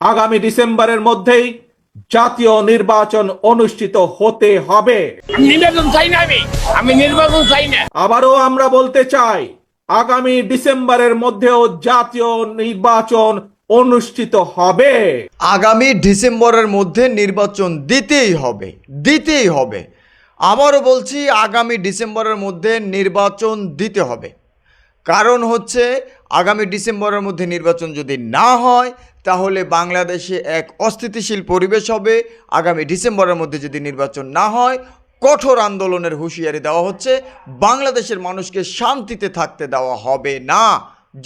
আগামী ডিসেম্বরের মধ্যেই জাতীয় নির্বাচন অনুষ্ঠিত হতে হবে। আমি নির্বাচন চাই না আমি। আমি নির্বাচন চাই না। আবারও আমরা বলতে চাই আগামী ডিসেম্বরের মধ্যেও জাতীয় নির্বাচন অনুষ্ঠিত হবে। আগামী ডিসেম্বরের মধ্যে নির্বাচন দিতেই হবে দিতেই হবে। আবারও বলছি আগামী ডিসেম্বরের মধ্যে নির্বাচন দিতে হবে। কারণ হচ্ছে আগামী ডিসেম্বরের মধ্যে নির্বাচন যদি না হয়, তাহলে বাংলাদেশে এক অস্থিতিশীল পরিবেশ হবে। আগামী ডিসেম্বরের মধ্যে যদি নির্বাচন না হয়, কঠোর আন্দোলনের হুঁশিয়ারি দেওয়া হচ্ছে। বাংলাদেশের মানুষকে শান্তিতে থাকতে দেওয়া হবে না।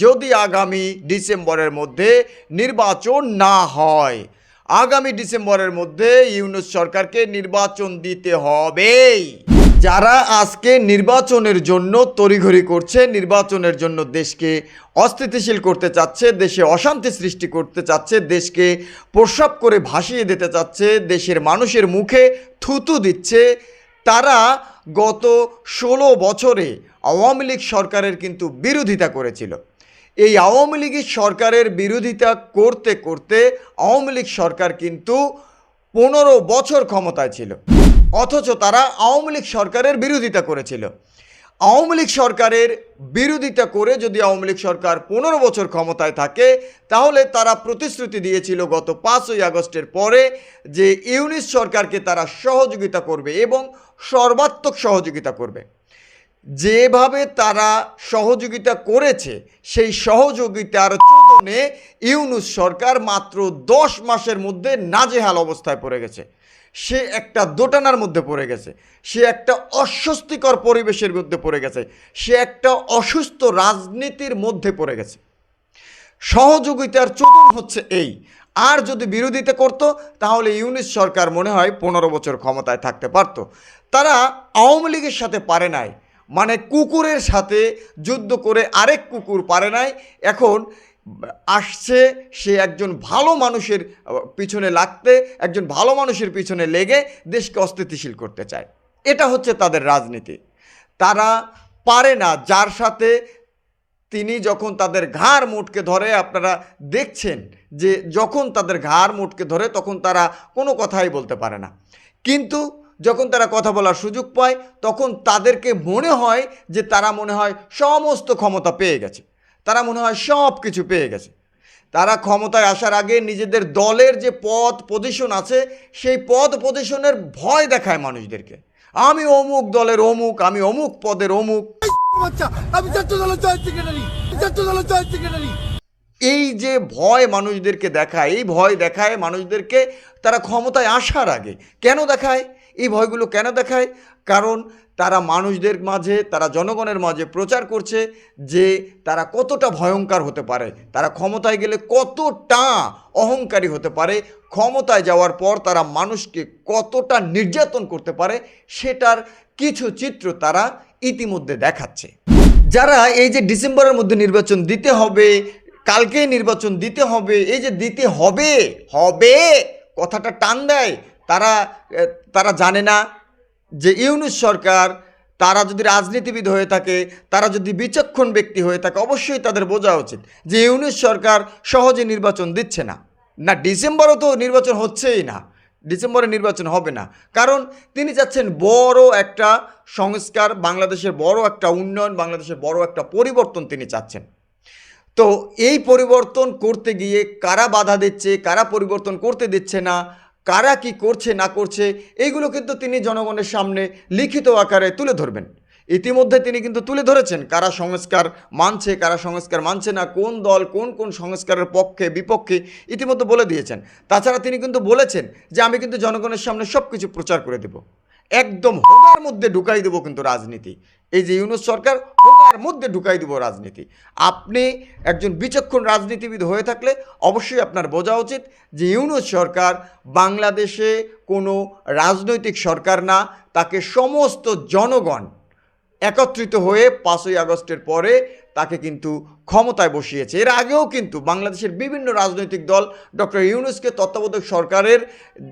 যদি আগামী ডিসেম্বরের মধ্যে নির্বাচন না হয়, আগামী ডিসেম্বরের মধ্যে ইউনুস সরকারকে নির্বাচন দিতে হবেই। যারা আজকে নির্বাচনের জন্য তড়িঘড়ি করছে, নির্বাচনের জন্য দেশকে অস্থিতিশীল করতে চাচ্ছে, দেশে অশান্তি সৃষ্টি করতে চাচ্ছে, দেশকে প্রস্রাব করে ভাসিয়ে দিতে চাচ্ছে, দেশের মানুষের মুখে থুতু দিচ্ছে, তারা গত ষোলো বছরে আওয়ামী লীগ সরকারের কিন্তু বিরোধিতা করেছিল। এই আওয়ামী লীগের সরকারের বিরোধিতা করতে করতে আওয়ামী লীগ সরকার কিন্তু পনেরো বছর ক্ষমতায় ছিল। অথচ তারা আওয়ামী লীগ সরকারের বিরোধিতা করেছিল। আওয়ামী লীগ সরকারের বিরোধিতা করে যদি আওয়ামী লীগ সরকার পনেরো বছর ক্ষমতায় থাকে, তাহলে তারা প্রতিশ্রুতি দিয়েছিল গত পাঁচই আগস্টের পরে যে ইউনিস সরকারকে তারা সহযোগিতা করবে এবং সর্বাত্মক সহযোগিতা করবে। যেভাবে তারা সহযোগিতা করেছে, সেই সহযোগিতার চোদনে ইউনুস সরকার মাত্র দশ মাসের মধ্যে নাজেহাল অবস্থায় পড়ে গেছে। সে একটা দোটানার মধ্যে পড়ে গেছে। সে একটা অস্বস্তিকর পরিবেশের মধ্যে পড়ে গেছে। সে একটা অসুস্থ রাজনীতির মধ্যে পড়ে গেছে। সহযোগিতার চোদন হচ্ছে এই। আর যদি বিরোধিতা করত, তাহলে ইউনিস সরকার মনে হয় পনেরো বছর ক্ষমতায় থাকতে পারত। তারা আওয়ামী লীগের সাথে পারে নাই। মানে কুকুরের সাথে যুদ্ধ করে আরেক কুকুর পারে নাই। এখন আসছে, সে একজন ভালো মানুষের পিছনে লাগতে, একজন ভালো মানুষের পিছনে লেগে দেশকে অস্থিতিশীল করতে চায়। এটা হচ্ছে তাদের রাজনীতি। তারা পারে না, যার সাথে তিনি যখন তাদের ঘাড় মুটকে ধরে, আপনারা দেখছেন যে যখন তাদের ঘাড় মুটকে ধরে, তখন তারা কোনো কথাই বলতে পারে না। কিন্তু যখন তারা কথা বলার সুযোগ পায়, তখন তাদেরকে মনে হয় যে তারা মনে হয় সমস্ত ক্ষমতা পেয়ে গেছে। তারা মনে হয় সব কিছু পেয়ে গেছে। তারা ক্ষমতায় আসার আগে নিজেদের দলের যে পদ পজিশন আছে সেই পদ পজিশনের ভয় দেখায় মানুষদেরকে। আমি অমুক দলের অমুক আমি অমুক পদের অমুক। এই যে ভয় মানুষদেরকে দেখায় এই ভয় দেখায় মানুষদেরকে তারা ক্ষমতায় আসার আগে কেন দেখায়? এই ভয়গুলো কেন দেখায়? কারণ তারা মানুষদের মাঝে, তারা জনগণের মাঝে প্রচার করছে যে তারা কতটা ভয়ঙ্কর হতে পারে। তারা ক্ষমতায় গেলে কতটা অহংকারী হতে পারে। ক্ষমতায় যাওয়ার পর তারা মানুষকে কতটা নির্যাতন করতে পারে, সেটার কিছু চিত্র তারা ইতিমধ্যে দেখাচ্ছে। যারা এই যে ডিসেম্বরের মধ্যে নির্বাচন দিতে হবে, কালকেই নির্বাচন দিতে হবে, এই যে দিতে হবে হবে কথাটা টান দেয়, তারা তারা জানে না যে ইউনুস সরকার, তারা যদি রাজনীতিবিদ হয়ে থাকে, তারা যদি বিচক্ষণ ব্যক্তি হয়ে থাকে, অবশ্যই তাদের বোঝা উচিত যে ইউনুস সরকার সহজে নির্বাচন দিচ্ছে না। না, ডিসেম্বরও তো নির্বাচন হচ্ছেই না। ডিসেম্বরে নির্বাচন হবে না। কারণ তিনি চাচ্ছেন বড় একটা সংস্কার, বাংলাদেশের বড় একটা উন্নয়ন, বাংলাদেশের বড় একটা পরিবর্তন তিনি চাচ্ছেন। তো এই পরিবর্তন করতে গিয়ে কারা বাধা দিচ্ছে, কারা পরিবর্তন করতে দিচ্ছে না কারা কি করছে, না করছে, এইগুলো কিন্তু তিনি জনগণের সামনে লিখিত আকারে তুলে ধরবেন। ইতিমধ্যে তিনি কিন্তু তুলে ধরেছেন কারা সংস্কার মানছে, কারা সংস্কার মানছে না, কোন দল, কোন কোন সংস্কারের পক্ষে, বিপক্ষে ইতিমধ্যে বলে দিয়েছেন। তাছাড়া তিনি কিন্তু বলেছেন যে, আমি কিন্তু জনগণের সামনে সব কিছু প্রচার করে দেব। একদম হোগার মধ্যে ঢুকাই দেবো কিন্তু রাজনীতি। এই যে ইউনুস সরকার হোগার মধ্যে ঢুকাই দেবো রাজনীতি। আপনি একজন বিচক্ষণ রাজনীতিবিদ হয়ে থাকলে অবশ্যই আপনার বোঝা উচিত যে ইউনুস সরকার বাংলাদেশে কোনো রাজনৈতিক সরকার না, তাকে সমস্ত জনগণ একত্রিত হয়ে পাঁচই আগস্টের পরে তাকে কিন্তু ক্ষমতায় বসিয়েছে। এর আগেও কিন্তু বাংলাদেশের বিভিন্ন রাজনৈতিক দল ডক্টর ইউনুসকে তত্ত্বাবধায়ক সরকারের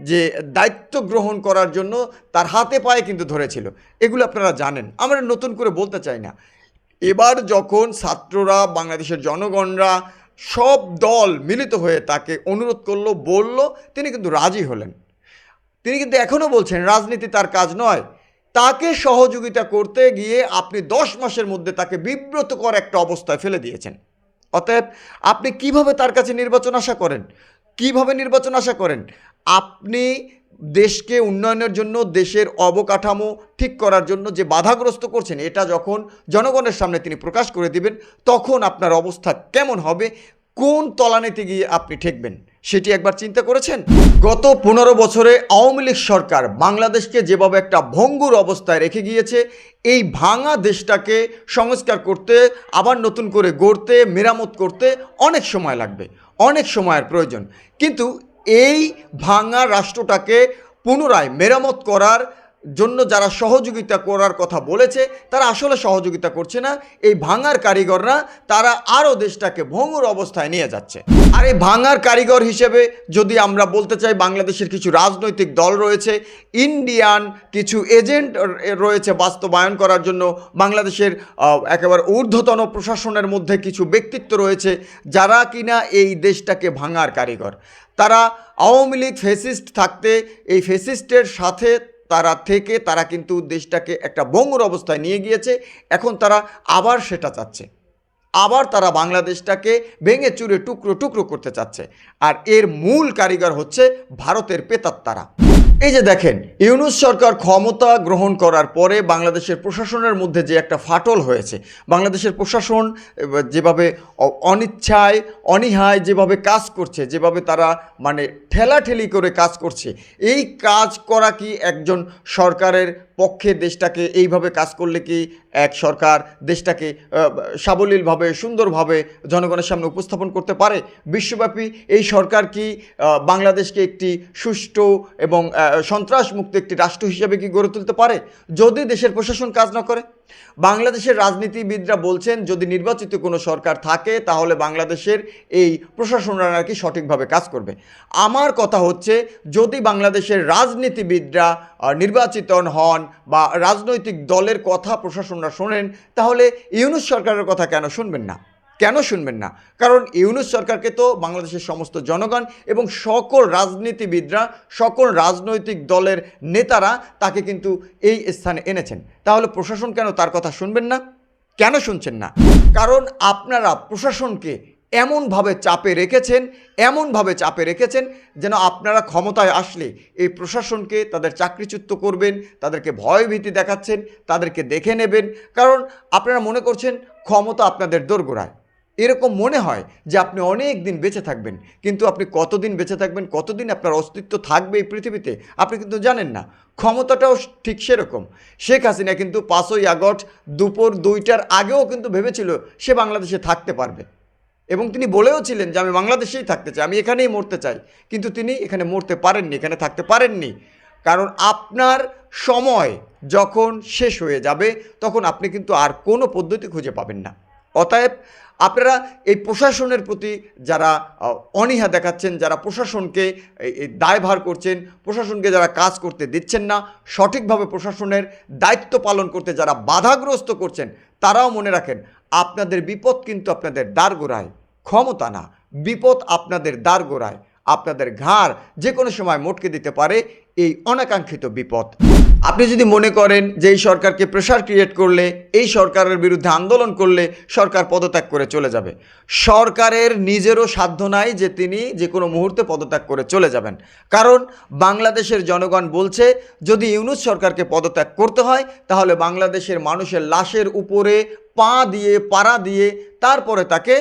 যে দায়িত্ব গ্রহণ করার জন্য তার হাতে পায়ে কিন্তু ধরেছিল। এগুলো আপনারা জানেন। আমরা নতুন করে বলতে চাই না। এবার যখন ছাত্ররা, বাংলাদেশের জনগণরা সব দল মিলিত হয়ে তাকে অনুরোধ করল, বলল, তিনি কিন্তু রাজি হলেন। তিনি কিন্তু এখনও বলছেন, রাজনীতি তার কাজ নয়। তাকে সহযোগিতা করতে গিয়ে আপনি দশ মাসের মধ্যে তাকে বিব্রতকর একটা অবস্থায় ফেলে দিয়েছেন। অতএব আপনি কীভাবে তার কাছে নির্বাচন আশা করেন? কীভাবে নির্বাচন আশা করেন? আপনি দেশকে উন্নয়নের জন্য, দেশের অবকাঠামো ঠিক করার জন্য যে বাধাগ্রস্ত করছেন, এটা যখন জনগণের সামনে তিনি প্রকাশ করে দিবেন, তখন আপনার অবস্থা কেমন হবে? কোন তলানিতে গিয়ে আপনি ঠেকবেন? সেটি একবার চিন্তা করেছেন? গত পনেরো বছরে আওয়ামী লীগ সরকার বাংলাদেশকে যেভাবে একটা ভঙ্গুর অবস্থায় রেখে গিয়েছে, এই ভাঙা দেশটাকে সংস্কার করতে, আবার নতুন করে গড়তে, মেরামত করতে অনেক সময় লাগবে, অনেক সময়ের প্রয়োজন। কিন্তু এই ভাঙা রাষ্ট্রটাকে পুনরায় মেরামত করার জন্য যারা সহযোগিতা করার কথা বলেছে, তারা আসলে সহযোগিতা করছে না। এই ভাঙার কারিগররা, তারা আরও দেশটাকে ভঙ্গুর অবস্থায় নিয়ে যাচ্ছে। আর এই ভাঙার কারিগর হিসেবে যদি আমরা বলতে চাই, বাংলাদেশের কিছু রাজনৈতিক দল রয়েছে, ইন্ডিয়ান কিছু এজেন্ট রয়েছে বাস্তবায়ন করার জন্য, বাংলাদেশের একেবারে ঊর্ধ্বতন প্রশাসনের মধ্যে কিছু ব্যক্তিত্ব রয়েছে, যারা কিনা এই দেশটাকে ভাঙার কারিগর। তারা আওয়ামী লীগ ফেসিস্ট থাকতে, এই ফেসিস্টের সাথে তারা থেকে তারা কিন্তু দেশটাকে একটা বঙ্গর অবস্থায় নিয়ে গিয়েছে। এখন তারা আবার সেটা চাচ্ছে। আবার তারা বাংলাদেশটাকে ভেঙে চুরে টুকরো টুকরো করতে চাচ্ছে। আর এর মূল কারিগর হচ্ছে ভারতের পেতাত্তারা। এই যে দেখেন, ইউনুস সরকার ক্ষমতা গ্রহণ করার পরে বাংলাদেশের প্রশাসনের মধ্যে যে একটা ফাটল হয়েছে, বাংলাদেশের প্রশাসন যেভাবে অনিচ্ছায়, অনীহায় যেভাবে কাজ করছে, যেভাবে তারা মানে ঠেলাঠেলি করে কাজ করছে, এই কাজ করা কি একজন সরকারের পক্ষে দেশটাকে এইভাবে কাজ করলে কি এক সরকার দেশটাকে সাবলীলভাবে, সুন্দরভাবে জনগণের সামনে উপস্থাপন করতে পারে? বিশ্বব্যাপী এই সরকার কি বাংলাদেশকে একটি সুষ্ঠু এবং সন্ত্রাসমুক্ত একটি রাষ্ট্র হিসেবে কি গড়ে তুলতে পারে? যদি দেশের প্রশাসন কাজ না করে বাংলাদেশের রাজনীতিবিদরা বলছেন, যদি নির্বাচিত কোনো সরকার থাকে, তাহলে বাংলাদেশের এই প্রশাসনরা নাকি সঠিকভাবে কাজ করবে। আমার কথা হচ্ছে, যদি বাংলাদেশের রাজনীতিবিদরা নির্বাচিত হন বা রাজনৈতিক দলের কথা প্রশাসনরা শোনেন, তাহলে ইউনুস সরকারের কথা কেন শুনবেন না? কেন শুনবেন না? কারণ ইউনুস সরকারকে তো বাংলাদেশের সমস্ত জনগণ এবং সকল রাজনীতিবিদরা, সকল রাজনৈতিক দলের নেতারা তাকে কিন্তু এই স্থানে এনেছেন। তাহলে প্রশাসন কেন তার কথা শুনবেন না? কেন শুনছেন না? কারণ আপনারা প্রশাসনকে এমনভাবে চাপে রেখেছেন, এমনভাবে চাপে রেখেছেন যেন আপনারা ক্ষমতায় আসলে এই প্রশাসনকে তাদের চাকরিচ্যুত করবেন, তাদেরকে ভয়ভীতি দেখাচ্ছেন, তাদেরকে দেখে নেবেন। কারণ আপনারা মনে করছেন ক্ষমতা আপনাদের দোরগোড়ায়। এরকম মনে হয় যে আপনি অনেক দিন বেঁচে থাকবেন। কিন্তু আপনি কতদিন বেঁচে থাকবেন, কতদিন আপনার অস্তিত্ব থাকবে এই পৃথিবীতে, আপনি কিন্তু জানেন না। ক্ষমতাটাও ঠিক সেরকম। শেখ হাসিনা কিন্তু পাঁচই আগস্ট দুপুর দুইটার আগেও কিন্তু ভেবেছিল সে বাংলাদেশে থাকতে পারবে। এবং তিনি বলেও ছিলেন যে, আমি বাংলাদেশেই থাকতে চাই, আমি এখানেই মরতে চাই। কিন্তু তিনি এখানে মরতে পারেননি, এখানে থাকতে পারেননি। কারণ আপনার সময় যখন শেষ হয়ে যাবে, তখন আপনি কিন্তু আর কোনো পদ্ধতি খুঁজে পাবেন না। অতএব আপনারা এই প্রশাসনের প্রতি যারা অনীহা দেখাচ্ছেন, যারা প্রশাসনকে দায়ভার করছেন, প্রশাসনকে যারা কাজ করতে দিচ্ছেন না, সঠিকভাবে প্রশাসনের দায়িত্ব পালন করতে যারা বাধাগ্রস্ত করছেন, তারাও মনে রাখেন, আপনাদের বিপদ কিন্তু আপনাদের দ্বার গোড়ায়। ক্ষমতা না, বিপদ আপনাদের দ্বার গোড়ায়, আপনাদের ঘাড় যে কোনো সময় মটকে দিতে পারে, এই অনাকাঙ্ক্ষিত বিপদ। আপনি যদি মনে করেন যে এই সরকারকে প্রেশার ক্রিয়েট করলে, এই সরকারের বিরুদ্ধে আন্দোলন করলে সরকার পদত্যাগ করে চলে যাবে। সরকারের নিজেরও সাধ্য নাই যে তিনি যে কোনো মুহূর্তে পদত্যাগ করে চলে যাবেন। কারণ বাংলাদেশের জনগণ বলছে, যদি ইউনুস সরকারকে পদত্যাগ করতে হয়, তাহলে বাংলাদেশের মানুষের লাশের উপরে পা দিয়ে, পাড়া দিয়ে, তারপরে তাকে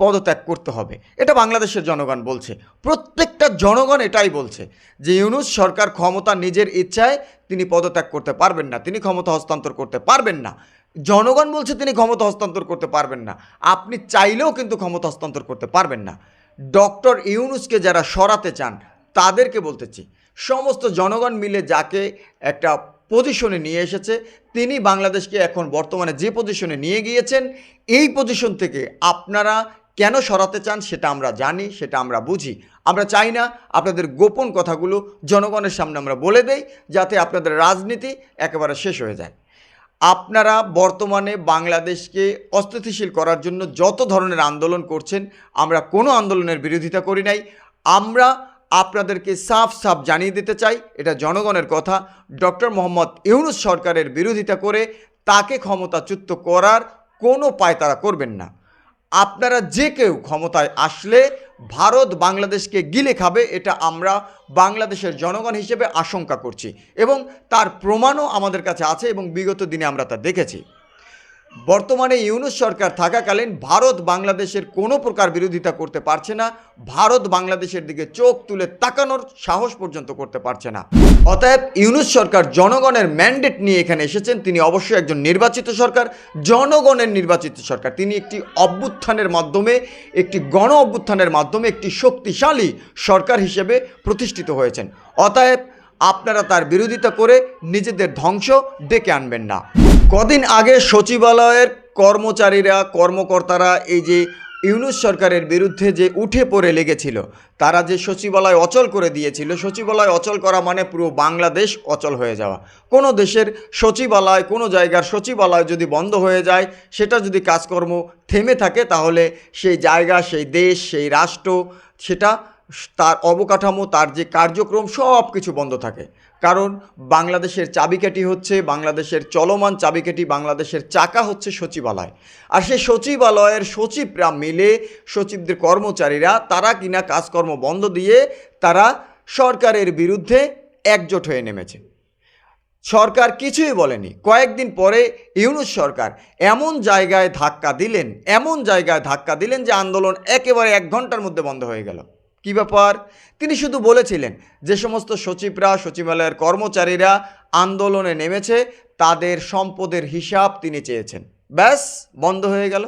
পদত্যাগ করতে হবে। এটা বাংলাদেশের জনগণ বলছে। প্রত্যেকটা জনগণ এটাই বলছে যে ইউনুস সরকার ক্ষমতা নিজের ইচ্ছায় তিনি পদত্যাগ করতে পারবেন না, তিনি ক্ষমতা হস্তান্তর করতে পারবেন না। জনগণ বলছে তিনি ক্ষমতা হস্তান্তর করতে পারবেন না। আপনি চাইলেও কিন্তু ক্ষমতা হস্তান্তর করতে পারবেন না। ডক্টর ইউনুসকে যারা সরাতে চান, তাদেরকে বলতেছি সমস্ত জনগণ মিলে যাকে একটা পজিশনে নিয়ে এসেছে, তিনি বাংলাদেশকে এখন বর্তমানে যে পজিশনে নিয়ে গিয়েছেন, এই পজিশন থেকে আপনারা কেন সরাতে চান সেটা আমরা জানি, সেটা আমরা বুঝি। আমরা চাই না আপনাদের গোপন কথাগুলো জনগণের সামনে আমরা বলে দেই, যাতে আপনাদের রাজনীতি একেবারে শেষ হয়ে যায়। আপনারা বর্তমানে বাংলাদেশকে অস্থিতিশীল করার জন্য যত ধরনের আন্দোলন করছেন, আমরা কোনো আন্দোলনের বিরোধিতা করি নাই। আমরা আপনাদেরকে সাফ সাফ জানিয়ে দিতে চাই, এটা জনগণের কথা। ডক্টর মোহাম্মদ ইউনুস সরকারের বিরোধিতা করে তাকে ক্ষমতাচ্যুত করার কোনো পায় তারা করবেন না। আপনারা যে কেউ ক্ষমতায় আসলে ভারত বাংলাদেশকে গিলে খাবে, এটা আমরা বাংলাদেশের জনগণ হিসেবে আশঙ্কা করছি এবং তার প্রমাণও আমাদের কাছে আছে এবং বিগত দিনে আমরা তা দেখেছি। বর্তমানে ইউনুস সরকার থাকাকালীন ভারত বাংলাদেশের কোনো প্রকার বিরোধিতা করতে পারছে না। ভারত বাংলাদেশের দিকে চোখ তুলে তাকানোর সাহস পর্যন্ত করতে পারছে না। অতএব ইউনুস সরকার জনগণের ম্যান্ডেট নিয়ে এখানে এসেছেন। তিনি অবশ্যই একজন নির্বাচিত সরকার, জনগণের নির্বাচিত সরকার। তিনি একটি অভ্যুত্থানের মাধ্যমে, একটি গণ অভ্যুত্থানের মাধ্যমে একটি শক্তিশালী সরকার হিসেবে প্রতিষ্ঠিত হয়েছেন। অতএব আপনারা তার বিরোধিতা করে নিজেদের ধ্বংস ডেকে আনবেন না। কদিন আগে সচিবালয়ের কর্মচারীরা, কর্মকর্তারা এই যে ইউনুস সরকারের বিরুদ্ধে যে উঠে পড়ে লেগেছিল, তারা যে সচিবালয় অচল করে দিয়েছিল, সচিবালয় অচল করা মানে পুরো বাংলাদেশ অচল হয়ে যাওয়া। কোনো দেশের সচিবালয়, কোনো জায়গার সচিবালয় যদি বন্ধ হয়ে যায়, সেটা যদি কাজকর্ম থেমে থাকে, তাহলে সেই জায়গা, সেই দেশ, সেই রাষ্ট্র, সেটা তার অবকাঠামো, তার যে কার্যক্রম সব কিছু বন্ধ থাকে। কারণ বাংলাদেশের চাবিকাঠি হচ্ছে বাংলাদেশের চলমান চাবিকাঠি, বাংলাদেশের চাকা হচ্ছে সচিবালয়। আর সেই সচিবালয়ের সচিবরা মিলে সচিবদের কর্মচারীরা, তারা কিনা কাজকর্ম বন্ধ দিয়ে তারা সরকারের বিরুদ্ধে একজোট হয়ে নেমেছে। সরকার কিছুই বলেনি। কয়েকদিন পরে ইউনুস সরকার এমন জায়গায় ধাক্কা দিলেন, এমন জায়গায় ধাক্কা দিলেন যে আন্দোলন একেবারে এক ঘণ্টার মধ্যে বন্ধ হয়ে গেল। কী ব্যাপার? তিনি শুধু বলেছিলেন যে সমস্ত সচিবরা, সচিবালয়ের কর্মচারীরা আন্দোলনে নেমেছে, তাদের সম্পদের হিসাব তিনি চেয়েছেন। ব্যাস, বন্ধ হয়ে গেল।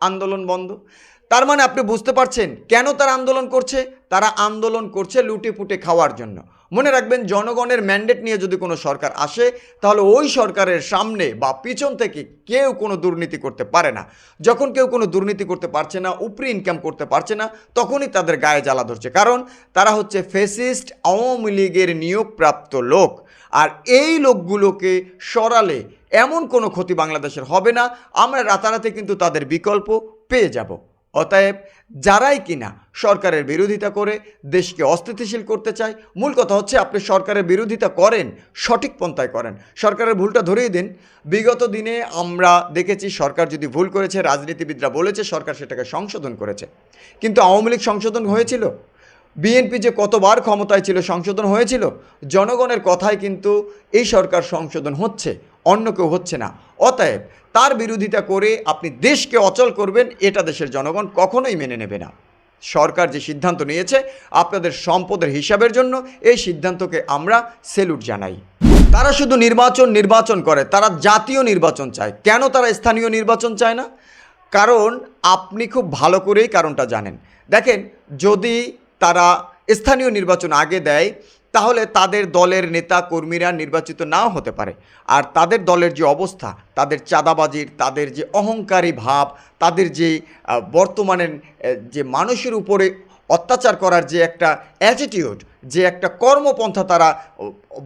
আন্দোলন বন্ধ। তার মানে আপনি বুঝতে পারছেন কেন তারা আন্দোলন করছে? তারা আন্দোলন করছে লুটে পুটে খাওয়ার জন্য। মনে রাখবেন, জনগণের ম্যান্ডেট নিয়ে যদি কোনো সরকার আসে, তাহলে ওই সরকারের সামনে বা পিছন থেকে কেউ কোনো দুর্নীতি করতে পারে না। যখন কেউ কোনো দুর্নীতি করতে পারছে না, উপরি ইনকাম করতে পারছে না, তখনই তাদের গায়ে জ্বালা ধরছে। কারণ তারা হচ্ছে ফেসিস্ট আওয়ামী লীগের নিয়োগপ্রাপ্ত লোক। আর এই লোকগুলোকে সরালে এমন কোনো ক্ষতি বাংলাদেশের হবে না। আমরা রাতারাতি কিন্তু তাদের বিকল্প পেয়ে যাব। অতএব যারাই কিনা সরকারের বিরোধিতা করে দেশকে অস্থিতিশীল করতে চায়, মূল কথা হচ্ছে আপনি সরকারের বিরোধিতা করেন, সঠিক পন্থায় করেন। সরকারের ভুলটা ধরেই দিন। বিগত দিনে আমরা দেখেছি সরকার যদি ভুল করেছে, রাজনীতিবিদরা বলেছে সরকার সেটাকে সংশোধন করেছে। কিন্তু আওয়ামী লীগ সংশোধন হয়েছিল। বিএনপি যে কতবার ক্ষমতায় ছিল সংশোধন হয়েছিল, জনগণের কথায় কিন্তু এই সরকার সংশোধন হচ্ছে। অন্য কেউ হচ্ছে না। অতএব তার বিরোধিতা করে আপনি দেশকে অচল করবেন, এটা দেশের জনগণ কখনোই মেনে নেবে না। সরকার যে সিদ্ধান্ত নিয়েছে, আপনাদের সম্পদের হিসাবের জন্য এই সিদ্ধান্তকে আমরা সেলুট জানাই। তারা শুধু নির্বাচন নির্বাচন করে, তারা জাতীয় নির্বাচন চায়। কেন তারা স্থানীয় নির্বাচন চায় না? কারণ আপনি খুব ভালো করেই কারণটা জানেন। দেখেন, যদি তারা স্থানীয় নির্বাচন আগে দেয় তাহলে তাদের দলের নেতা কর্মীরা নির্বাচিত নাও হতে পারে। আর তাদের দলের যে অবস্থা তাদের চাঁদাবাজির তাদের যে অহংকারী ভাব তাদের যে আহ, বর্তমানে যে মানুষের উপরে অত্যাচার করার যে একটা অ্যাটিটিউড যে একটা কর্মপন্থা তারা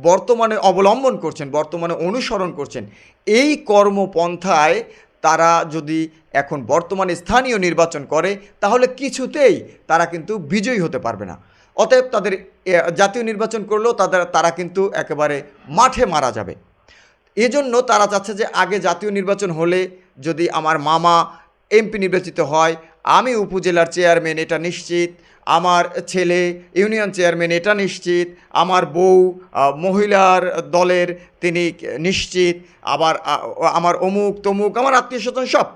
বর্তমানে অবলম্বন করছেন বর্তমানে অনুসরণ করছেন এই কর্মপন্থায় তারা যদি এখন বর্তমানে স্থানীয় নির্বাচন করে তাহলে কিছুতেই তারা কিন্তু বিজয়ী হতে পারবে না। অতএব তাদের জাতীয় নির্বাচন করলেও তাদের, তারা কিন্তু একেবারে মাঠে মারা যাবে। এজন্য তারা চাচ্ছে যে আগে জাতীয় নির্বাচন হলে যদি আমার মামা এমপি নির্বাচিত হয়, আমি উপজেলার চেয়ারম্যান, এটা নিশ্চিত। আমার ছেলে ইউনিয়ন চেয়ারম্যান, এটা নিশ্চিত। আমার বউ মহিলার দলের তিনি নিশ্চিত। আবার আমার অমুক, তমুক, আমার আত্মীয় স্বজন সব।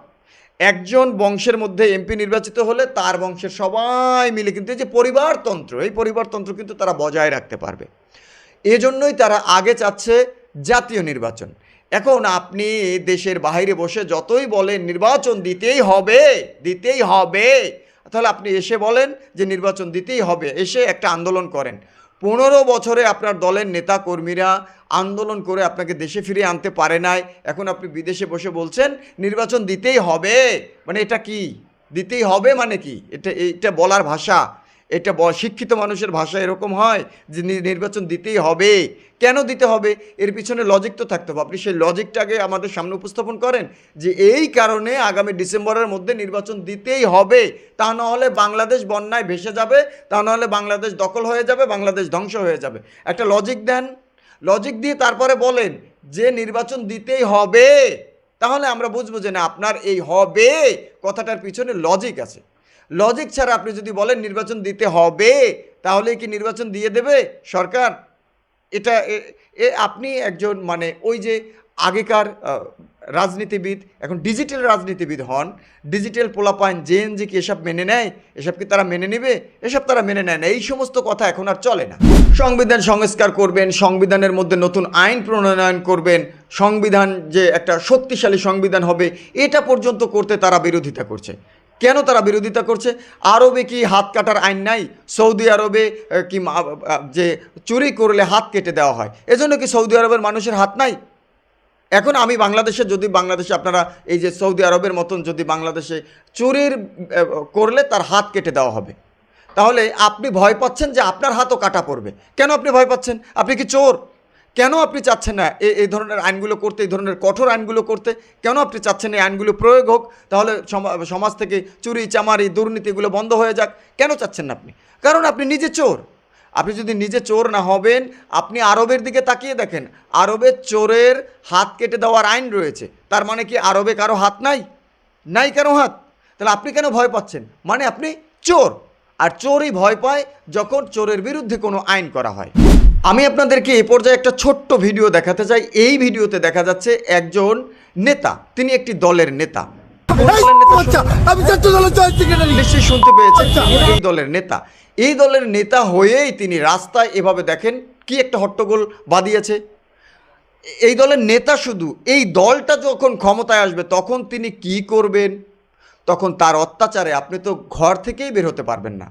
একজন বংশের মধ্যে এমপি নির্বাচিত হলে তার বংশের সবাই মিলে কিন্তু এই যে পরিবারতন্ত্র এই পরিবারতন্ত্র কিন্তু তারা বজায় রাখতে পারবে। এজন্যই তারা আগে চাচ্ছে জাতীয় নির্বাচন। এখন আপনি দেশের বাইরে বসে যতই বলেন নির্বাচন দিতেই হবে দিতেই হবে। তাহলে আপনি এসে বলেন যে নির্বাচন দিতেই হবে, এসে একটা আন্দোলন করেন। পনেরো বছরে আপনার দলের নেতা কর্মীরা আন্দোলন করে আপনাকে দেশে ফিরিয়ে আনতে পারে নাই। এখন আপনি বিদেশে বসে বলছেন, নির্বাচন দিতেই হবে। মানে এটা কি? দিতেই হবে মানে কি? এটা এটা বলার ভাষা। এটা শিক্ষিত মানুষের ভাষা এরকম হয় যে নির্বাচন দিতেই হবে। কেন দিতে হবে? এর পিছনে লজিক তো থাকতে হবে। আপনি সেই লজিকটাকে আমাদের সামনে উপস্থাপন করেন যে এই কারণে আগামী ডিসেম্বরের মধ্যে নির্বাচন দিতেই হবে। তা না হলে বাংলাদেশ বন্যায় ভেসে যাবে, তা না হলে বাংলাদেশ দখল হয়ে যাবে, বাংলাদেশ ধ্বংস হয়ে যাবে। একটা লজিক দেন। লজিক দিয়ে তারপরে বলেন যে নির্বাচন দিতেই হবে। তাহলে আমরা বুঝব যে না, আপনার এই হবে কথাটার পিছনে লজিক আছে। লজিক ছাড়া আপনি যদি বলেন নির্বাচন দিতে হবে তাহলে কি নির্বাচন দিয়ে দেবে সরকার? এটা এ- আপনি একজন মানে ওই যে আগেকার রাজনীতিবিদ, এখন ডিজিটাল রাজনীতিবিদ হন ডিজিটাল পোলাপাইন জেএনজি কি এসব মেনে নেয়? এসব কি তারা মেনে নেবে? এসব তারা মেনে নেয় না। এই সমস্ত কথা এখন আর চলে না। সংবিধান সংস্কার করবেন, সংবিধানের মধ্যে নতুন আইন প্রণয়ন করবেন, সংবিধান যে একটা শক্তিশালী সংবিধান হবে, এটা পর্যন্ত করতে তারা বিরোধিতা করছে। কেন তারা বিরোধিতা করছে? আরবে কি হাত কাটার আইন নাই? সৌদি আরবে কি যে চুরি করলে হাত কেটে দেওয়া হয়। এজন্য কি সৌদি আরবের মানুষের হাত নাই? এখন আমি বাংলাদেশে, যদি বাংলাদেশে আপনারা এই যে সৌদি আরবের মতন যদি বাংলাদেশে চুরির করলে তার হাত কেটে দেওয়া হবে। তাহলে আপনি ভয় পাচ্ছেন যে আপনার হাতও কাটা পড়বে। কেন আপনি ভয় পাচ্ছেন? আপনি কি চোর? কেন আপনি চাচ্ছেন না এই ধরনের আইনগুলো করতে, এই ধরনের কঠোর আইনগুলো করতে? কেন আপনি চাচ্ছেন এই আইনগুলো প্রয়োগ হোক? তাহলে সমা- সমাজ থেকে চুরি, চামারি, দুর্নীতি এগুলো বন্ধ হয়ে যাক। কেন চাচ্ছেন না আপনি? কারণ আপনি নিজে চোর। আপনি যদি নিজে চোর না হবেন, আপনি আরবের দিকে তাকিয়ে দেখেন। আরবের চোরের হাত কেটে দেওয়ার আইন রয়েছে। তার মানে কি আরবে কারও হাত নাই? নাই কারও হাত। তাহলে আপনি কেন ভয় পাচ্ছেন? মানে আপনি চোর। আর চোরই ভয় পায় যখন চোরের বিরুদ্ধে কোনো আইন করা হয়। আমি আপনাদেরকে এ পর্যায়ে একটা ছোট্ট ভিডিও দেখাতে চাই। এই ভিডিওতে দেখা যাচ্ছে একজন নেতা তিনি একটি দলের নেতা। এই দলের নিশ্চয়ই শুনতে পেয়েছেন। এই দলের নেতা। এই দলের নেতা হয়েই তিনি রাস্তায় এভাবে দেখেন কি একটা হট্টগোল বাদিয়েছে এই দলের নেতা শুধু এই দলটা যখন ক্ষমতায় আসবে তখন তিনি কি করবেন? তখন তার অত্যাচারে আপনি তো ঘর থেকেই বের হতে পারবেন না।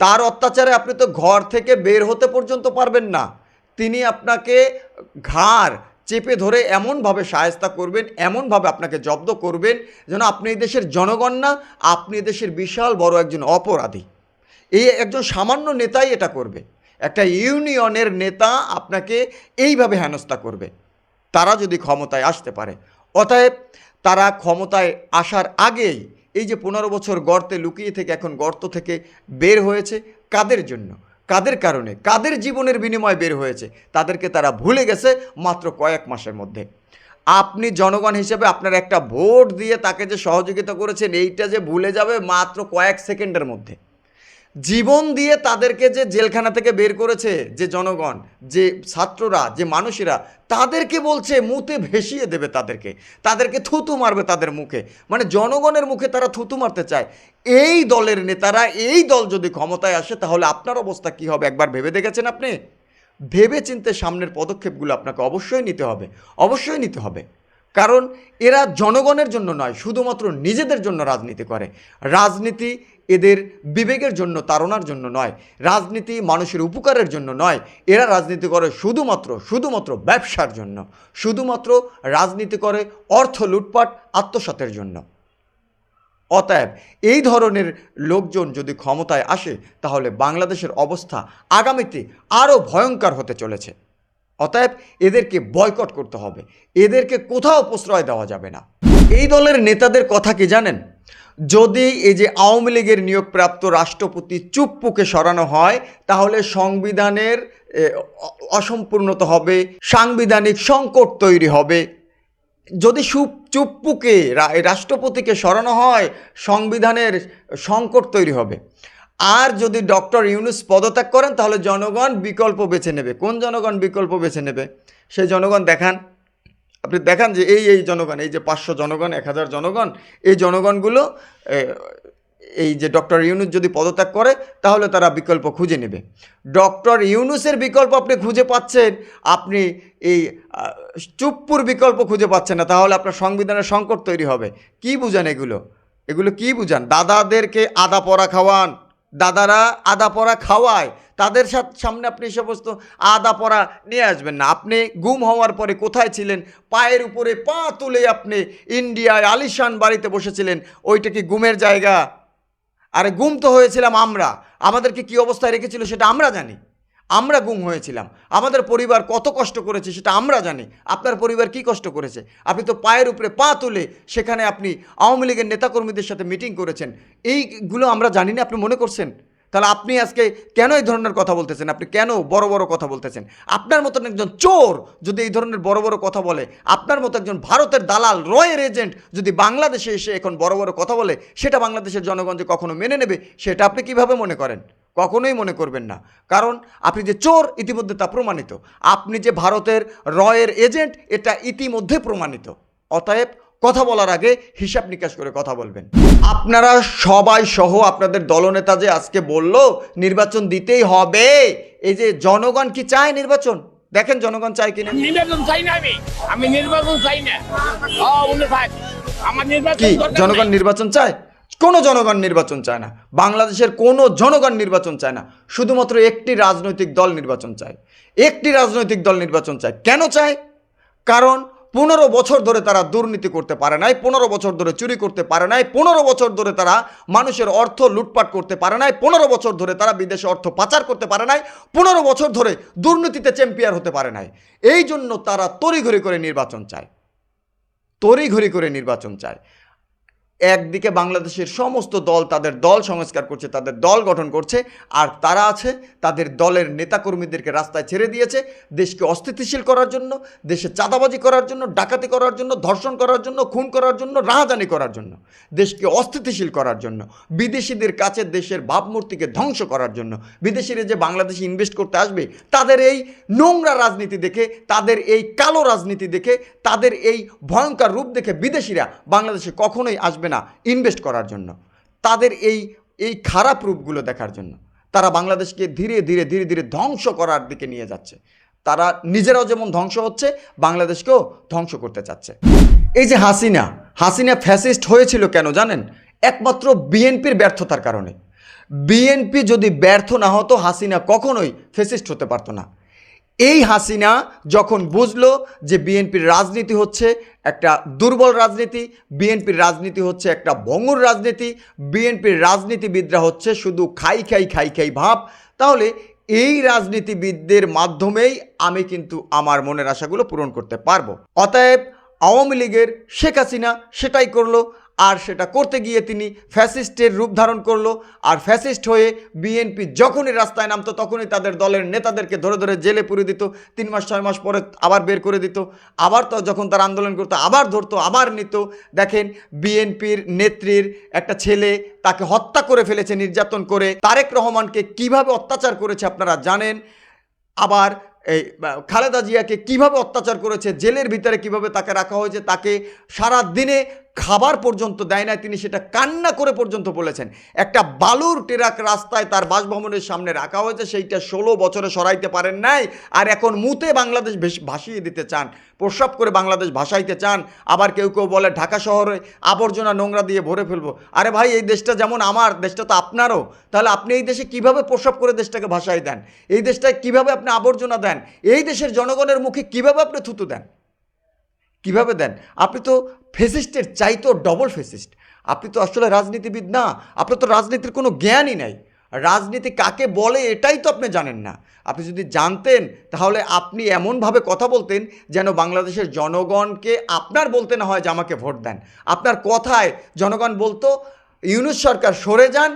তার অত্যাচারে আপনি তো ঘর থেকে বের হতে পর্যন্ত পারবেন না। তিনি আপনাকে ঘাড় চেপে ধরে এমনভাবে সায়স্তা করবেন, এমনভাবে আপনাকে জব্দ করবেন যেন আপনি এই দেশের জনগণ না, আপনি দেশের বিশাল বড় একজন অপরাধী। এই একজন সামান্য নেতাই এটা করবে। একটা ইউনিয়নের নেতা আপনাকে এইভাবে হেনস্থা করবে। তারা যদি ক্ষমতায় আসতে পারে, অতএব তারা ক্ষমতায় আসার আগেই এই যে পনেরো বছর গর্তে লুকিয়ে থেকে এখন গর্ত থেকে বের হয়েছে কাদের জন্য? কাদের কারণে? কাদের জীবনের বিনিময় বের হয়েছে? তাদেরকে তারা ভুলে গেছে মাত্র কয়েক মাসের মধ্যে। আপনি জনগণ হিসেবে আপনার একটা ভোট দিয়ে তাকে যে সহযোগিতা করেছেন, এইটা যে ভুলে যাবে মাত্র কয়েক সেকেন্ডের মধ্যে। জীবন দিয়ে তাদেরকে যে জেলখানা থেকে বের করেছে যে জনগণ, যে ছাত্ররা, যে মানুষেরা, তাদেরকে বলছে, মুতে ভেসিয়ে দেবে তাদেরকে। তাদেরকে থুতু মারবে তাদের মুখে। মানে জনগণের মুখে তারা থুতু মারতে চায়। এই দলের নেতারা, এই দল যদি ক্ষমতায় আসে, তাহলে আপনার অবস্থা কি হবে? একবার ভেবে দেখেছেন আপনি? ভেবে চিনতে সামনের পদক্ষেপগুলো আপনাকে অবশ্যই নিতে হবে। অবশ্যই নিতে হবে। কারণ এরা জনগণের জন্য নয়, শুধুমাত্র নিজেদের জন্য রাজনীতি করে। রাজনীতি এদের বিবেকের জন্য, তাড়নার জন্য নয়, রাজনীতি মানুষের উপকারের জন্য নয়। এরা রাজনীতি করে শুধুমাত্র শুধুমাত্র ব্যবসার জন্য, শুধুমাত্র রাজনীতি করে অর্থ লুটপাট, আত্মসাতের জন্য। অতএব এই ধরনের লোকজন যদি ক্ষমতায় আসে, তাহলে বাংলাদেশের অবস্থা আগামীতে আরও ভয়ঙ্কর হতে চলেছে। অতএব এদেরকে বয়কট করতে হবে। এদেরকে কোথাও প্রশ্রয় দেওয়া যাবে না। এই দলের নেতাদের কথা কি জানেন? যদি এই যে আওয়ামী লীগের নিয়োগপ্রাপ্ত রাষ্ট্রপতি চুপ্পুকে সরানো হয়, তাহলে সংবিধানের অসম্পূর্ণতা হবে, সাংবিধানিক সংকট তৈরি হবে। যদি সুপ, চুপ্পুকে রাষ্ট্রপতিকে সরানো হয়, সংবিধানের সংকট তৈরি হবে। আর যদি ডক্টর ইউনুস পদত্যাগ করেন, তাহলে জনগণ বিকল্প বেছে নেবে। কোন জনগণ বিকল্প বেছে নেবে? সেই জনগণ দেখান। আপনি দেখান যে এই এই জনগণ, এই যে পাঁচশো জনগণ, এক হাজার জনগণ, এই জনগণগুলো এই যে ডক্টর ইউনুস যদি পদত্যাগ করে, তাহলে তারা বিকল্প খুঁজে নেবে। ডক্টর ইউনুসের বিকল্প আপনি খুঁজে পাচ্ছেন, আপনি এই চুপ্পুর বিকল্প খুঁজে পাচ্ছেন না, তাহলে আপনার সংবিধানের সংকট তৈরি হবে। কি বুঝান এগুলো? এগুলো কি বুঝান? দাদাদেরকে আদা পরা খাওয়ান। দাদারা আদা পরা খাওয়ায়, তাদের সাথে, সামনে আপনি সমস্ত আদা পরা নিয়ে আসবেন না। আপনি গুম হওয়ার পরে কোথায় ছিলেন? পায়ের উপরে পা তুলে আপনি ইন্ডিয়ায় আলিশান বাড়িতে বসেছিলেন। ওইটা কি গুমের জায়গা? আরে গুম তো হয়েছিলাম আমরা। আমাদেরকে কি অবস্থায় রেখেছিল সেটা আমরা জানি। আমরা গুম হয়েছিলাম। আমাদের পরিবার কত কষ্ট করেছে সেটা আমরা জানি। আপনার পরিবার কি কষ্ট করেছে? আপনি তো পায়ের উপরে পা তুলে সেখানে আপনি আওয়ামী লীগের নেতাকর্মীদের সাথে মিটিং করেছেন। এইগুলো আমরা জানি না, আপনি মনে করছেন? তাহলে আপনি আজকে কেন এই ধরনের কথা বলতেছেন? আপনি কেন বড় বড় কথা বলতেছেন? আপনার মতন একজন চোর যদি এই ধরনের বড় বড় কথা বলে, আপনার মতো একজন ভারতের দালাল, রয়ের এজেন্ট যদি বাংলাদেশে এসে এখন বড় বড় কথা বলে, সেটা বাংলাদেশের জনগণ যে কখনো মেনে নেবে, সেটা আপনি কীভাবে মনে করেন? কখনোই মনে করবেন না। কারণ আপনি যে চোর ইতিমধ্যে তা প্রমাণিত। আপনি যে ভারতের রয়ের এজেন্ট, এটা ইতিমধ্যে প্রমাণিত। অতএব কথা বলার আগে হিসাব নিকাশ করে কথা বলবেন। আপনারা সবাই সহ আপনাদের দলনেতা যে আজকে বলল নির্বাচন দিতেই হবে। এই যে জনগণ কি চায় নির্বাচন? দেখেন জনগণ চায় কিনা। নির্বাচন চাই না আমি। আমি নির্বাচন চাই না। আমার নির্বাচন কি? জনগণ নির্বাচন চায়? কোনো জনগণ নির্বাচন চায় না। বাংলাদেশের কোনো জনগণ নির্বাচন চায় না। শুধুমাত্র একটি রাজনৈতিক দল নির্বাচন চায়। একটি রাজনৈতিক দল নির্বাচন চায়। কেন চায়? কারণ পনেরো বছর ধরে তারা দুর্নীতি করতে পারে নাই, পনেরো বছর ধরে চুরি করতে পারে নাই, পনেরো বছর ধরে তারা মানুষের অর্থ লুটপাট করতে পারে নাই, পনেরো বছর ধরে তারা বিদেশে অর্থ পাচার করতে পারে নাই, পনেরো বছর ধরে দুর্নীতিতে চ্যাম্পিয়ার হতে পারে নাই। এই জন্য তারা তড়িঘড়ি করে নির্বাচন চায়। তড়িঘড়ি করে নির্বাচন চায়। একদিকে বাংলাদেশের সমস্ত দল তাদের দল সংস্কার করছে, তাদের দল গঠন করছে, আর তারা আছে, তাদের দলের নেতাকর্মীদেরকে রাস্তায় ছেড়ে দিয়েছে দেশকে অস্থিতিশীল করার জন্য, দেশে চাঁদাবাজি করার জন্য, ডাকাতি করার জন্য, ধর্ষণ করার জন্য, খুন করার জন্য, রাহাজানি করার জন্য, দেশকে অস্থিতিশীল করার জন্য, বিদেশিদের কাছে দেশের ভাবমূর্তিকে ধ্বংস করার জন্য, বিদেশিরা যে বাংলাদেশে ইনভেস্ট করতে আসবে, তাদের এই নোংরা রাজনীতি দেখে, তাদের এই কালো রাজনীতি দেখে, তাদের এই ভয়ঙ্কর রূপ দেখে বিদেশিরা বাংলাদেশে কখনোই আসবে না ইনভেস্ট করার জন্য। তাদের এই এই খারাপ রূপগুলো দেখার জন্য। তারা বাংলাদেশকে ধীরে ধীরে ধীরে ধীরে ধ্বংস করার দিকে নিয়ে যাচ্ছে। তারা নিজেরাও যেমন ধ্বংস হচ্ছে, বাংলাদেশকেও ধ্বংস করতে চাচ্ছে। এই যে হাসিনা হাসিনা ফ্যাসিস্ট হয়েছিল কেন জানেন? একমাত্র বিএনপির ব্যর্থতার কারণে। বিএনপি যদি ব্যর্থ না হতো, হাসিনা কখনোই ফেসিস্ট হতে পারতো না। এই হাসিনা যখন বুঝলো যে বিএনপির রাজনীতি হচ্ছে একটা দুর্বল রাজনীতি, বিএনপির রাজনীতি হচ্ছে একটা ভঙ্গুর রাজনীতি, বিএনপির রাজনীতিবিদরা হচ্ছে শুধু খাই খাই খাই খাই ভাব, তাহলে এই রাজনীতিবিদদের মাধ্যমেই আমি কিন্তু আমার মনের আশাগুলো পূরণ করতে পারব। অতএব আওয়ামী লীগের শেখ হাসিনা সেটাই করল। আর সেটা করতে গিয়ে তিনি ফ্যাসিস্টের রূপ ধারণ করল। আর ফ্যাসিস্ট হয়ে বিএনপি যখনই রাস্তায় নামতো, তখনই তাদের দলের নেতাদেরকে ধরে ধরে জেলে পুরে দিত। তিন মাস, ছয় মাস পরে আবার বের করে দিত। আবার তো যখন তারা আন্দোলন করতো, আবার ধরতো, আবার নিত। দেখেন, বিএনপির নেত্রীর একটা ছেলে তাকে হত্যা করে ফেলেছে, নির্যাতন করে। তারেক রহমানকে কীভাবে অত্যাচার করেছে আপনারা জানেন? আবার এই খালেদা জিয়াকে কীভাবে অত্যাচার করেছে, জেলের ভিতরে কীভাবে তাকে রাখা হয়েছে, তাকে সারা দিনে খাবার পর্যন্ত দেয় না তিনি সেটা কান্না করে পর্যন্ত বলেছেন। একটা বালুর টেরাক রাস্তায় তার বাসভবনের সামনে রাখা হয়েছে, সেইটা ষোলো বছরে সরাইতে পারেন নাই, আর এখন মুতে বাংলাদেশ ভাসিয়ে দিতে চান, প্রস্রাব করে বাংলাদেশ ভাসাইতে চান, আবার কেউ কেউ বলে ঢাকা শহরে আবর্জনা নোংরা দিয়ে ভরে ফেলব। আরে ভাই, এই দেশটা যেমন আমার, দেশটা তো আপনারও, তাহলে আপনি এই দেশে কীভাবে প্রস্রাব করে দেশটাকে ভাসাই দেন? এই দেশটায় কীভাবে আপনি আবর্জনা দেন? এই দেশের জনগণের মুখে কীভাবে আপনি থুতু দেন? কীভাবে দেন? আপনি তো ফেসিস্টের চাইতো ডবল ফেসিস্ট। আপনি তো আসলে রাজনীতিবিদ না আপনার তো রাজনীতির কোনো জ্ঞানই নাই। রাজনীতি কাকে বলে এটাই তো আপনি জানেন না। আপনি যদি জানতেন, তাহলে আপনি এমনভাবে কথা বলতেন যেন বাংলাদেশের জনগণকে আপনার বলতে না হয় যে আমাকে ভোট দেন। আপনার কথায় জনগণ বলতো, ইউনুস সরকার সরে যান,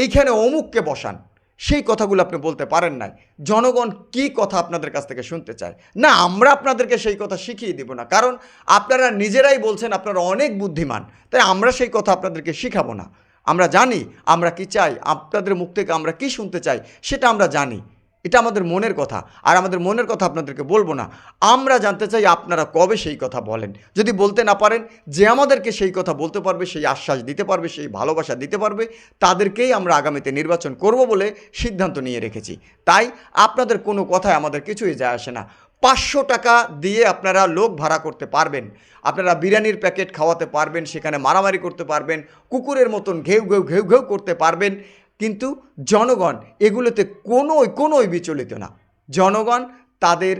এইখানে অমুককে বসান। সেই কথাগুলো আপনি বলতে পারেন নাই। জনগণ কি কথা আপনাদের কাছ থেকে শুনতে চায়? না, আমরা আপনাদেরকে সেই কথা শিখিয়ে দিব না। কারণ আপনারা নিজেরাই বলছেন আপনারা অনেক বুদ্ধিমান। তাই আমরা সেই কথা আপনাদেরকে শিখাবো না। আমরা জানি আমরা কি চাই, আপনাদের মুখ থেকে আমরা কি শুনতে চাই, সেটা আমরা জানি। এটা আমাদের মনের কথা। আর আমাদের মনের কথা আপনাদেরকে বলব না। আমরা জানতে চাই আপনারা কবে সেই কথা বলেন। যদি বলতে না পারেন, যে আমাদেরকে সেই কথা বলতে পারবে, সেই আশ্বাস দিতে পারবে, সেই ভালোবাসা দিতে পারবে, তাদেরকেই আমরা আগামীতে নির্বাচন করব বলে সিদ্ধান্ত নিয়ে রেখেছি। তাই আপনাদের কোনো কথায় আমাদের কিছুই যায় আসে না। পাঁচশো টাকা দিয়ে আপনারা লোক ভাড়া করতে পারবেন। আপনারা বিরিয়ানির প্যাকেট খাওয়াতে পারবেন, সেখানে মারামারি করতে পারবেন, কুকুরের মতন ঘেউ ঘেউ ঘেউ ঘেউ করতে পারবেন। কিন্তু জনগণ এগুলোতে কোনোই কোনোই বিচলিত না। জনগণ তাদের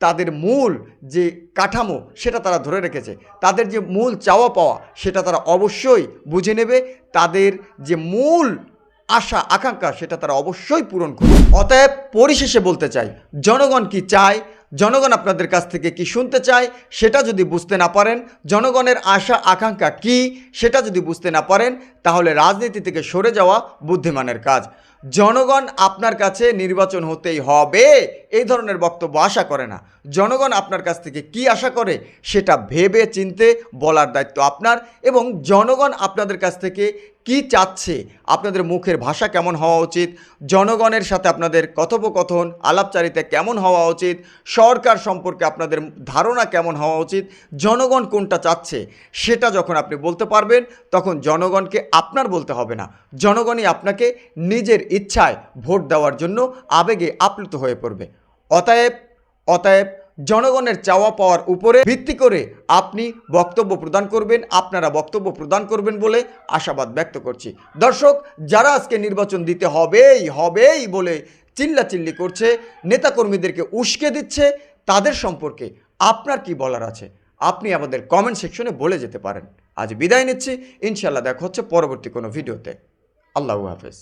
তাদের মূল যে কাঠামো সেটা তারা ধরে রেখেছে। তাদের যে মূল চাওয়া পাওয়া সেটা তারা অবশ্যই বুঝে নেবে। তাদের যে মূল আশা, আকাঙ্ক্ষা সেটা তারা অবশ্যই পূরণ করবে। অতএব পরিশেষে বলতে চাই, জনগণ কি চায়? জনগণ আপনাদের কাছ থেকে কি শুনতে চায়? সেটা যদি বুঝতে না পারেন, জনগণের আশা, আকাঙ্ক্ষা কি? সেটা যদি বুঝতে না পারেন তাহলে রাজনীতি থেকে সরে যাওয়া বুদ্ধিমানের কাজ। জনগণ আপনার কাছে নির্বাচন হতেই হবে, এই ধরনের বক্তব্য আশা করে না। জনগণ আপনার কাছ থেকে কি আশা করে, সেটা ভেবে চিনতে বলার দায়িত্ব আপনার এবং জনগণ আপনাদের কাছ থেকে কি চাচ্ছে, আপনাদের মুখের ভাষা কেমন হওয়া উচিত, জনগণের সাথে আপনাদের কথোপকথন, আলাপচারিতা কেমন হওয়া উচিত, সরকার সম্পর্কে আপনাদের ধারণা কেমন হওয়া উচিত, জনগণ কোনটা চাচ্ছে, সেটা যখন আপনি বলতে পারবেন, তখন জনগণকে আপনার বলতে হবে না। জনগণই আপনাকে নিজের ইচ্ছায় ভোট দেওয়ার জন্য আবেগে আপ্লুত হয়ে পড়বে। অতএব অতএব জনগণের চাওয়া পাওয়ার উপরে ভিত্তি করে আপনি বক্তব্য প্রদান করবেন, আপনারা বক্তব্য প্রদান করবেন বলে আশাবাদ ব্যক্ত করছি। দর্শক, যারা আজকে নির্বাচন দিতে হবেই হবেই বলে চিল্লাচিল্লি করছে, নেতাকর্মীদেরকে উস্কে দিচ্ছে, তাদের সম্পর্কে আপনার কি বলার আছে? আপনি আমাদের কমেন্ট সেকশনে বলে যেতে পারেন। আজ বিদায় নিচ্ছি। ইনশাল্লাহ দেখা হচ্ছে পরবর্তী কোনো ভিডিওতে। আল্লাহ হাফেজ।